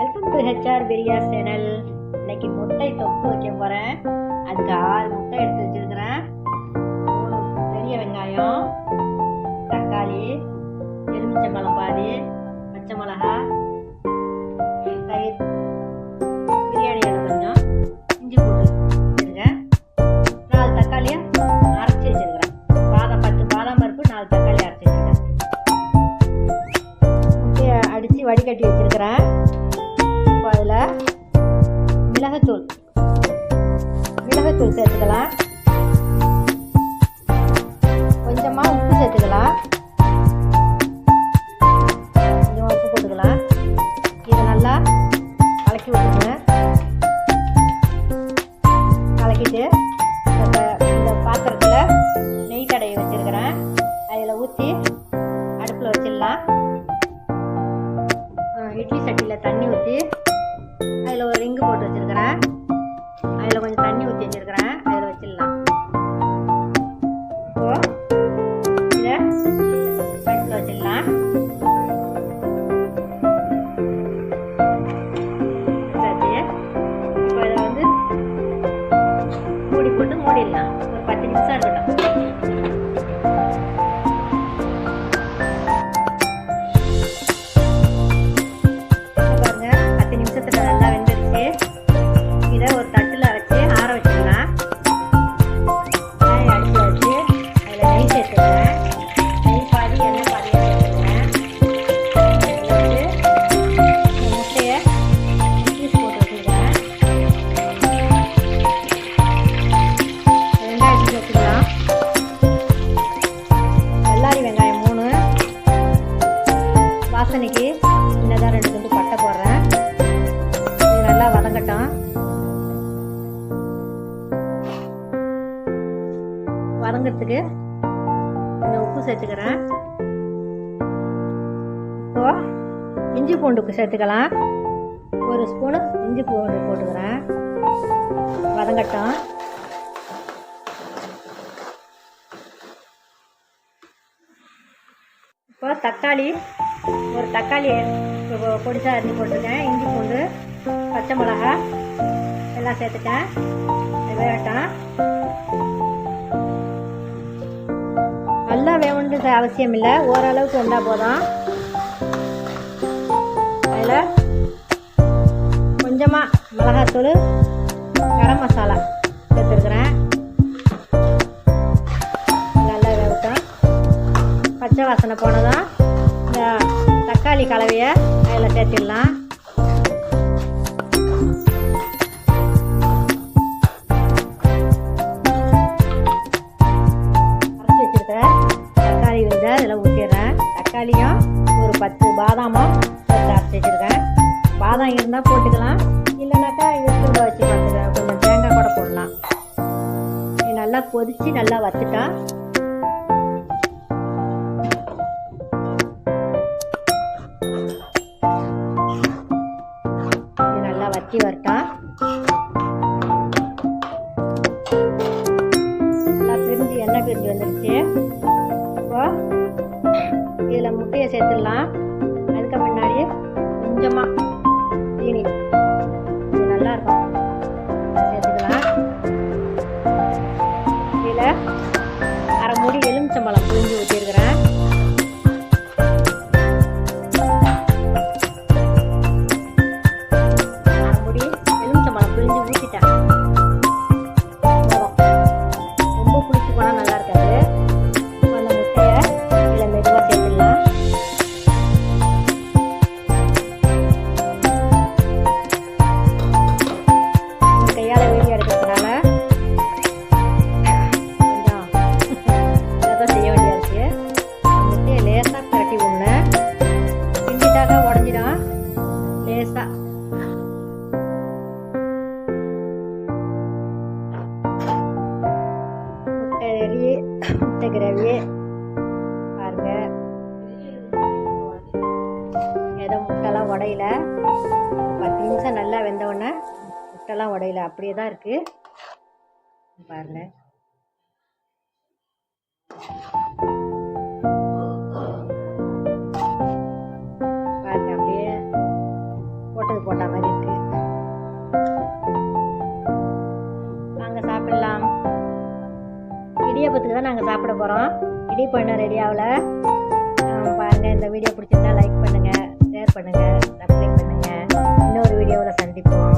Welcome to HR Priya channel இன்னைக்கு முட்டை தொக்கு வைக்க போகிறேன் அதுக்கு ஆறு முட்டை எடுத்து வச்சிருக்கிறேன். மூணு பெரிய வெங்காயம் தக்காளி எலுமிச்சம்பழம் பாதி பச்சை மிளகா தயிர் பிரியாணி அது கொஞ்சம் இஞ்சி போட்டு வச்சுருக்கேன். நாலு தக்காளியை அரைச்சி வச்சிருக்கிறேன். பாதாம் பத்து பாதாம் பருப்பு நாலு தக்காளி அரைச்சி வச்சிருக்கேன். முட்டையை அடித்து வடிகட்டி வச்சிருக்கிறேன். இப்போ அதில் மிளகுத்தூள். மிளகுத்தூள் சேர்த்துக்கலாம். கொஞ்சமாக உப்பு சேர்த்துக்கலாம். கொஞ்சமாக உப்பு போட்டுக்கலாம். இதை நல்லா கலக்கி விட்டுருங்க. கலக்கிட்டு இந்த இந்த பாத்திரத்தில் நெய் தடவி வச்சுருக்கிறேன். அதில் ஊற்றி அடுப்பில் வச்சிடலாம். இட்லி சட்டியில் தண்ணி ஊற்றி அதில் ஒரு ரிங்கு போட்டு வச்சுருக்கிறேன். அதில் கொஞ்சம் தண்ணி ஊற்றி வச்சுருக்கிறேன். அதில் வச்சிடலாம். இப்போ இதை வச்சிடலாம். இப்போ இதை வந்து மூடி போட்டு மூடிடலாம். ஒரு பத்து நிமிஷம் இருக்கட்டும். வதங்கிறதுக்கு கொஞ்சம் உப்பு சேர்த்துக்கிறேன். இப்போ இஞ்சி பூண்டுக்கு சேர்த்துக்கலாம். ஒரு ஸ்பூனு இஞ்சி பூண்டு போட்டுக்கிறேன். வதங்கட்டும். இப்போ தக்காளி ஒரு தக்காளி பொடிசா அரிஞ்சு போட்டிருக்கேன். இஞ்சி பூண்டு பச்சை மிளகா எல்லாம் சேர்த்துட்டேன். இது வேகட்டும் நல்லா வேகணுன்றது அவசியம் இல்லை. ஓரளவுக்கு வந்தால் போதும். அதில் கொஞ்சமாக மிளகாத்தூள் கரம் மசாலா சேர்த்துருக்குறேன். நல்லா வேகட்டும். பச்சை வாசனை போனதும் இந்த தக்காளி கலவையை அதில் சேர்த்திடலாம். தக்காளியும் ஒரு பத்து பாதாமும் சேர்த்து அரைச்சி வச்சுருக்கேன். பாதாம் இருந்தால் போட்டுக்கலாம். இல்லைனாக்கா இது வச்சு பார்த்துக்கலாம். கொஞ்சம் தேங்காய் கூட போடலாம். நல்லா கொதித்து நல்லா வச்சுட்டா இதில் சேர்த்துடலாம். அதுக்கு முன்னாடி கொஞ்சமாக தீனி. இது நல்லா இருக்கும். சேர்த்துக்கலாம். இதில் அரை மூடி எலுமிச்சம்பழம் புழிஞ்சு ஊற்றிருக்கிறேன் பாருங்க. ஏதோ முட்டைலாம் உடையில. பத்து நிமிஷம் நல்லா வெந்த உடனே முட்டைலாம் உடையில. அப்படியே தான் இருக்கு. பாருங்க. போகிறோம் இடி பண்ண ரெடியாவில் பாருங்கள் இந்த வீடியோ பிடிச்சிருந்தா லைக் பண்ணுங்கள் ஷேர் பண்ணுங்கள் சப்ஸ்கிரைப் பண்ணுங்கள் இன்னொரு வீடியோவில் சந்திப்போம்.